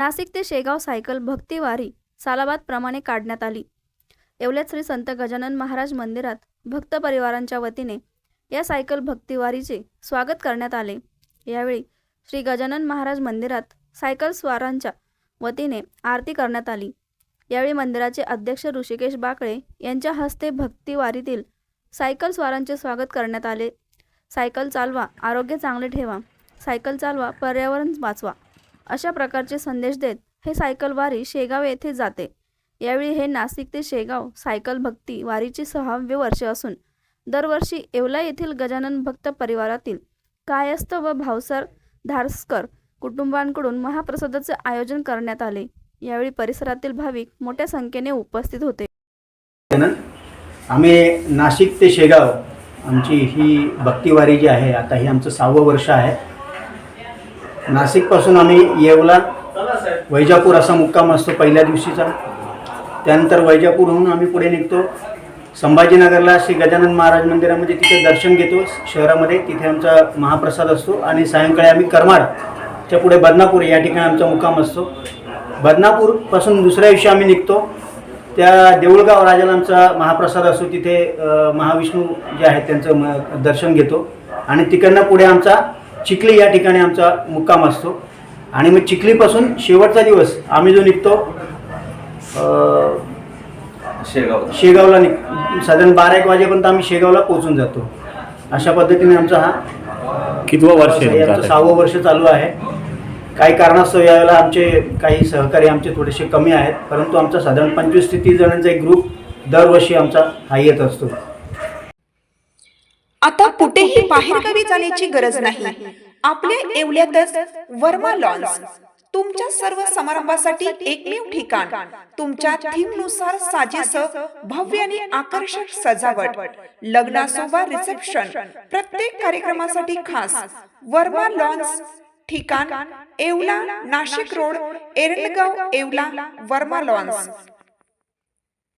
नाशिक ते शेगाव सायकल भक्तीवारी सालाबादप्रमाणे काढण्यात आली. एवढ्याच श्री संत गजानन महाराज मंदिरात भक्त परिवारांच्या वतीने या सायकल भक्तीवारीचे स्वागत करण्यात आले. यावेळी श्री गजानन महाराज मंदिरात सायकल स्वारांच्या वतीने आरती करण्यात आली. यावेळी मंदिराचे अध्यक्ष ऋषिकेश बाकळे यांच्या हस्ते भक्तीवारीतील सायकल स्वारांचे स्वागत करण्यात आले. सायकल चालवा आरोग्य चांगले ठेवा. सायकल चालवा पर्यावरण वाचवा. अशा प्रकारचे संदेश देत हे सायकल वारी शेगाव येथे जाते. यावेळी हे नाशिक ते शेगाव सायकल भक्ती वारीचे सहावे वर्ष असून दरवर्षी येवला येथील गजानन भक्त परिवारातील कायस्थ व भावसर धारसकर कुटुंबांकडून महाप्रसादाचे आयोजन करण्यात आले. यावेळी परिसरातील भाविक मोठ्या संख्येने उपस्थित होते. आम्ही नाशिक ते शेगाव आमची ही भक्तिवारी जी आहे आता हे आमचं सहावं वर्ष आहे. नाशिकपासून आम्ही येवला. वैजापूर असा मुक्काम असतो पहिल्या दिवशीचा. त्यानंतर वैजापूरहून आम्ही पुढे निघतो. संभाजीनगरला श्री गजानन महाराज मंदिरामध्ये तिथे दर्शन घेतो शहरामध्ये. तिथे आमचा महाप्रसाद असतो आणि सायंकाळी आम्ही करमाडच्या पुढे बदनापूर या ठिकाणी आमचा मुक्काम असतो. बदनापूरपासून दुसऱ्या दिवशी आम्ही निघतो. त्या देऊळगाव राजाला आमचा महाप्रसाद असतो. तिथे महाविष्णू जे आहेत त्यांचं म दर्शन घेतो. आणि तिकडनं पुढे आमचा चिखली या ठिकाणी आमचा मुक्काम असतो. आणि मग चिखलीपासून शेवटचा दिवस आम्ही जो निघतो अ, शेगाव शेगावला निघ साधारण बारा एक वाजेपर्यंत आम्ही शेगावला पोहोचून जातो. अशा पद्धतीने आमचा हा कितवं वर्ष? सहावं वर्ष चालू आहे. काही कारणास्तव यावेळेला आमचे काही सहकारी आमचे थोडेसे कमी आहेत परंतु आमचा साधारण पंचवीस ते तीस जणांचा एक ग्रुप दरवर्षी आमचा हा येत असतो. आता कुठेही बाहेरगावी जाण्याची गरज नाही. आपल्या येवल्यातच वर्मा लॉन्स. तुमच्या सर्व समारंभासाठी एकमेव ठिकाण. तुमच्या थीमनुसार साजेसह भव्य आणि आकर्षक सजावट. लग्नासोबत रिसेप्शन. प्रत्येक कार्यक्रमासाठी खास. वर्मा लॉन्स ठिकाण येवला नाशिक रोड एरंडगाव येवला वर्मा लॉन्स.